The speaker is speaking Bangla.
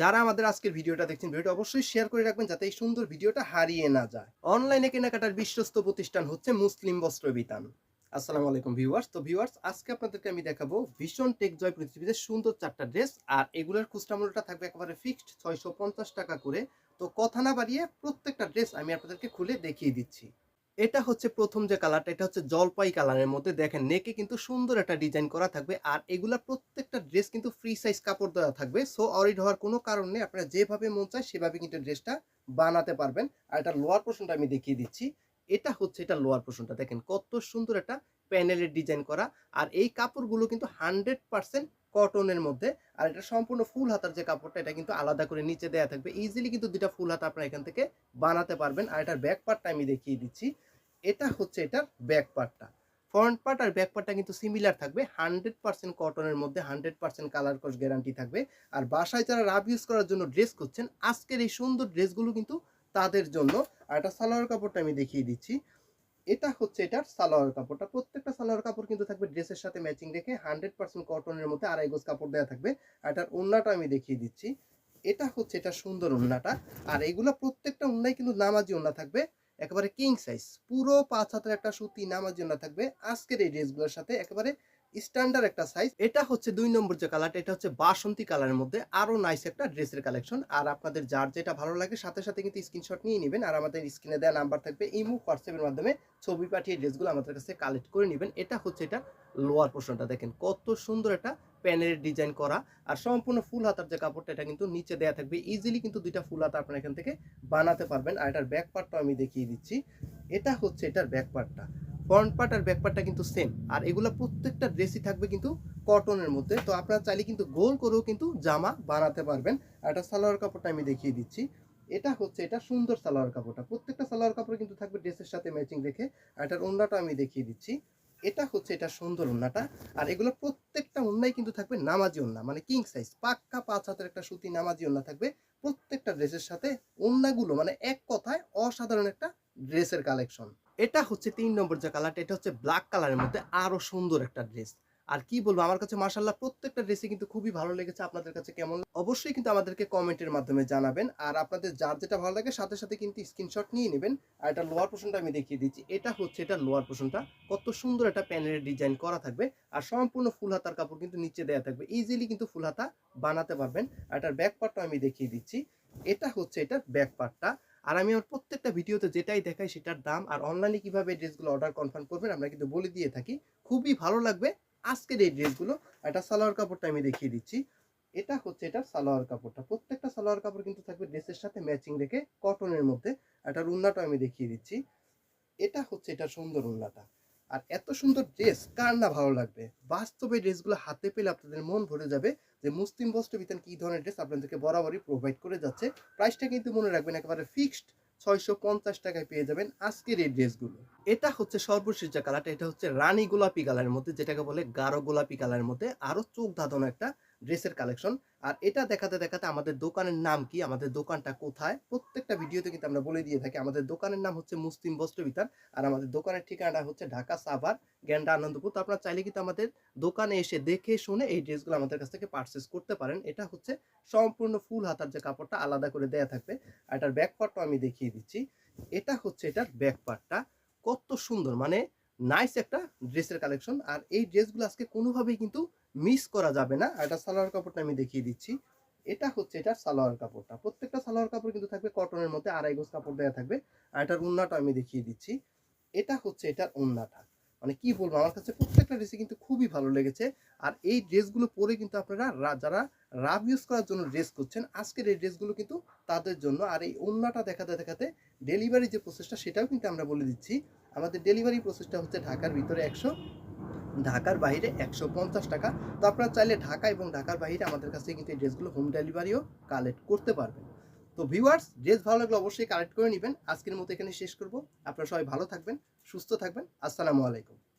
যারা আমাদের আজকের ভিডিওটা দেখছেন, ভিডিওটা অবশ্যই শেয়ার করে রাখবেন যাতে এই সুন্দর ভিডিওটা হারিয়ে না যায়। অনলাইনে কেনাকাটার বিশ্বস্ত প্রতিষ্ঠান হচ্ছে মুসলিম বস্ত্র বিতান। আসসালামু আলাইকুম ভিউয়ার্স তো ভিউয়ার্স আজকে আপনাদেরকে আমি দেখাবো ভীষণ টেক জয় পৃথিবীতে সুন্দর চারটা ড্রেস আর এগুলোর খুচরা মূল্যটা থাকবে একেবারে ফিক্সড ছয়শো পঞ্চাশ টাকা করে। তো কথা না বাড়িয়ে প্রত্যেকটা ড্রেস আমি আপনাদেরকে খুলে দেখিয়ে দিচ্ছি। এটা হচ্ছে প্রথম যে কালারটা, এটা হচ্ছে জলপাই কালারের মধ্যে। দেখেন নেকে কিন্তু সুন্দর একটা ডিজাইন করা থাকবে। আর এগুলা প্রত্যেকটা ড্রেস কিন্তু ফ্রি সাইজ কাপড় দেওয়া থাকবে। সো অরিড হওয়ার কোনো কারণ নেই। আপনারা যেভাবে মন চায়, সেভাবে কিন্তু ড্রেসটা বানাতে পারবেন। আর এটা লোয়ার পোর্শনটা আমি দেখিয়ে দিচ্ছি। এটা হচ্ছে, এটা লোয়ার পোর্শনটা দেখেন, কত সুন্দর একটা প্যানেলের ডিজাইন করা। আর এই কাপড়গুলো কিন্তু হান্ড্রেড পার্সেন্ট কটনের মধ্যে। আর এটা সম্পূর্ণ ফুল হাতার যে কাপড়টা, এটা কিন্তু আলাদা করে নিচে দেওয়া থাকবে। ইজিলি কিন্তু দুটা ফুল হাতা আপনারা এখান থেকে বানাতে পারবেন। আর এটার ব্যাক পার্টটা আমি দেখিয়ে দিচ্ছি। এটা হচ্ছে এটার ব্যাক পার্টটা ফ্রন্ট পার্ট আর ব্যাক পার্টটা কিন্তু সিমিলার থাকবে। হান্ড্রেড পার্সেন্ট কটনের মধ্যে হান্ড্রেড পার্সেন্ট কালার কস গ্যারান্টি থাকবে। আর বাসায় যারা রাব ইউজ করার জন্য ড্রেস করছেন আজকের এই সুন্দর ড্রেসগুলো কিন্তু তাদের জন্য। আর এটা সালোয়ার কাপড়টা আমি দেখিয়ে দিচ্ছি। এটা হচ্ছে এটার সালোয়ার কাপড়টা। প্রত্যেকটা সালোয়ার কাপড় কিন্তু থাকবে ড্রেসের সাথে ম্যাচিং রেখে হান্ড্রেড পার্সেন্ট কটনের মধ্যে আড়াই গোজ কাপড় দেওয়া থাকবে। আর এটার ওন্নাটা আমি দেখিয়ে দিচ্ছি। এটা হচ্ছে এটা সুন্দর ওন্নাটা। আর এগুলো প্রত্যেকটা ওন্নায় কিন্তু নামাজি ওন্না থাকবে। একেবারে কিং সাইজ পুরো পাঁচ হাতের একটা সুতি নামাজি ওনা থাকবে। আজকের এই ড্রেসগুলোর সাথে একেবারে স্ট্যান্ডার্ড একটা সাইজ এটা হচ্ছে দুই নম্বর যে কালারটা এটা হচ্ছে বাসন্তী কালারের মধ্যে আরও নাইস একটা ড্রেসের কালেকশন আর আপনাদের যার যেটা ভালো লাগে, সাথে সাথে কিন্তু স্ক্রিনশট নিয়ে নেবেন। আর আমাদের স্ক্রিনে দেওয়া নাম্বার থাকবে ইমো, হোয়াটসঅ্যাপের মাধ্যমে ছবি পাঠিয়ে ড্রেসগুলো আমাদের কাছে কালেক্ট করে নেবেন। এটা হচ্ছে এটা লোয়ার পোর্শনটা দেখেন কত সুন্দর একটা প্যানেলের ডিজাইন করা। আর সম্পূর্ণ ফুল হাতার যে কাপড়টা, এটা কিন্তু নিচে দেওয়া থাকবে। ইজিলি কিন্তু দুইটা ফুল হাতা আপনারা এখান থেকে বানাতে পারবেন। আর এটার ব্যাক পার্টটা আমি দেখিয়ে দিচ্ছি। এটা হচ্ছে এটার ব্যাক পার্টটা ফ্রন্ট পার্ট আর ব্যাক পার্টটা কিন্তু সেম আর এগুলো প্রত্যেকটা ড্রেসই থাকবে কিন্তু কটনের মধ্যে। তো আপনারা চাইলে কিন্তু গোল করেও কিন্তু জামা বানাতে পারবেন। আর এটা সালোয়ার কাপড়টা আমি দেখিয়ে দিচ্ছি। এটা হচ্ছে, এটা সুন্দর সালোয়ার কাপড়টা। প্রত্যেকটা সালোয়ার কাপড় কিন্তু থাকবে ড্রেসের সাথে ম্যাচিং রেখে। আর এটার ওন্নাটা আমি দেখিয়ে দিচ্ছি। এটা হচ্ছে, এটা সুন্দর ওন্নাটা। আর এগুলো প্রত্যেকটা ওন্নাই কিন্তু থাকবে নামাজি ওন্না মানে কিং সাইজ পাক্কা পাঁচ হাতের একটা সুতি নামাজি ওন্না থাকবে প্রত্যেকটা ড্রেসের সাথে। ওন্নাগুলো মানে এক কথায় অসাধারণ একটা ড্রেসের কালেকশন এটা হচ্ছে তিন নম্বর যে কালারটা এটা হচ্ছে ব্ল্যাক কালারের মধ্যে আরও সুন্দর একটা ড্রেস আর কি বলব, আমার কাছে মার্শাল্লাহ প্রত্যেকটা ড্রেসই কিন্তু খুবই ভালো লেগেছে আপনাদের কাছে কেমন অবশ্যই কিন্তু আমাদেরকে কমেন্টের মাধ্যমে জানাবেন। আর আপনাদের যার যেটা ভালো লাগে সাথে সাথে কিন্তু স্ক্রিনশট নিয়ে নেবেন। আর এটা লোয়ার পোর্শনটা আমি দেখিয়ে দিচ্ছি। এটা হচ্ছে, এটা লোয়ার পোর্শনটা কত সুন্দর একটা প্যানেলের ডিজাইন করা থাকবে। আর সম্পূর্ণ ফুল হাতার কাপড় কিন্তু নিচে দেওয়া থাকবে। ইজিলি কিন্তু ফুল হাতা বানাতে পারবেন। আর এটার ব্যাক পার্টটা আমি দেখিয়ে দিচ্ছি। এটা হচ্ছে, এটার ব্যাক পার্টটা আর আমি আমার প্রত্যেকটা ভিডিওতে যেটাই দেখাই সেটার দাম আর অনলাইনে কীভাবে ড্রেসগুলো অর্ডার কনফার্ম করবেন, আমরা কিন্তু বলে দিয়ে থাকি। খুবই ভালো লাগবে আজকের এই ড্রেসগুলো এটা সালোয়ার কাপড়টা আমি দেখিয়ে দিচ্ছি। এটা হচ্ছে এটা সালোয়ার কাপড়টা। প্রত্যেকটা সালোয়ার কাপড় কিন্তু থাকবে ড্রেসের সাথে ম্যাচিং রেখে কটনের মধ্যে। এটা রুন্নাটা আমি দেখিয়ে দিচ্ছি। এটা হচ্ছে এটা সুন্দর উন্নাটা। আর এত সুন্দর ড্রেস কার না ভালো লাগবে? বাস্তবে ড্রেসগুলো হাতে পেলে আপনাদের মন ভরে যাবে যে মুসলিম বস্ত্র বিতান কি ধরনের ড্রেস আপনাদেরকে বরাবরই প্রোভাইড করে যাচ্ছে। প্রাইসটা কিন্তু মনে রাখবেন একেবারে ফিক্সড ছয়শো পঞ্চাশ টাকায় পেয়ে যাবেন আজকের এই ড্রেসগুলো এটা হচ্ছে সর্বশেষ যে কালারটা এটা হচ্ছে রানী গোলাপি কালারের মধ্যে, যেটাকে বলে গাঢ় গোলাপি কালারের মধ্যে। আরও চোখ ধাঁধানো একটা ড্রেসের কালেকশন আর এটা দেখাতে দেখাতে আমাদের দোকানের নাম কি? আমাদের দোকানটা কোথায়? প্রত্যেকটা ভিডিওতে কিন্তু আমরা বলে দিয়ে থাকি, আমাদের দোকানের নাম হচ্ছে মুসলিম বস্ত্র বিতান আর আমাদের দোকানের ঠিকানাটা হচ্ছে ঢাকা সাভার, গ্যান্ডা আনন্দপুর। তো আপনারা চাইলে কিন্তু আমাদের দোকানে এসে দেখে শুনে এই ড্রেসগুলো আমাদের কাছ থেকে পারচেস করতে পারেন। এটা হচ্ছে সম্পূর্ণ ফুল হাতার যে কাপড়টা আলাদা করে দেয়া থাকবে। আর এটার ব্যাক পার্টটা আমি দেখিয়ে দিচ্ছি। এটা হচ্ছে এটার ব্যাক পার্টটা কত সুন্দর মানে নাইস একটা ড্রেসের কালেকশন আর এই ড্রেসগুলো আজকে কোনোভাবেই কিন্তু মিস করা যাবে না। এটা সালোয়ার কাপড়টা আমি দেখিয়ে দিচ্ছি। এটা হচ্ছে, এটা সালোয়ার কাপড়টা। প্রত্যেকটা সালোয়ার কাপড় কিন্তু থাকবে কটনের মধ্যে, আড়াই গোজ কাপড় দেওয়া থাকবে। আর এটার উন্নাটা আমি দেখিয়ে দিচ্ছি। এটা হচ্ছে, এটার উন্নাটা। মানে কি বলব, আমার কাছে প্রত্যেকটা ড্রেসই কিন্তু খুবই ভালো লেগেছে। আর এই ড্রেসগুলো পরে কিন্তু আপনারা যারা রাব ইউজ করার জন্য ড্রেস করছেন, আজকের এই ড্রেসগুলো কিন্তু তাদের জন্য। আর এই ওন্নাটা দেখাতে দেখাতে ডেলিভারি যে প্রসেসটা সেটাও কিন্তু আমরা বলে দিচ্ছি। আমাদের ডেলিভারি প্রসেসটা হচ্ছে ঢাকার ভিতরে একশো ঢাকার বাইরে একশো পঞ্চাশ টাকা। তো আপনারা চাইলে ঢাকা এবং ঢাকার বাইরে আমাদের কাছে কিন্তু এই ড্রেসগুলো হোম ডেলিভারিও কালেক্ট করতে পারবেন। তো ভিউয়ার্স ড্রেস ভালো লাগলে অবশ্যই কালেক্ট করে নেবেন। আজকের মতো এখানে শেষ করব। আপনারা সবাই ভালো থাকবেন, সুস্থ থাকবেন। আসসালামু আলাইকুম।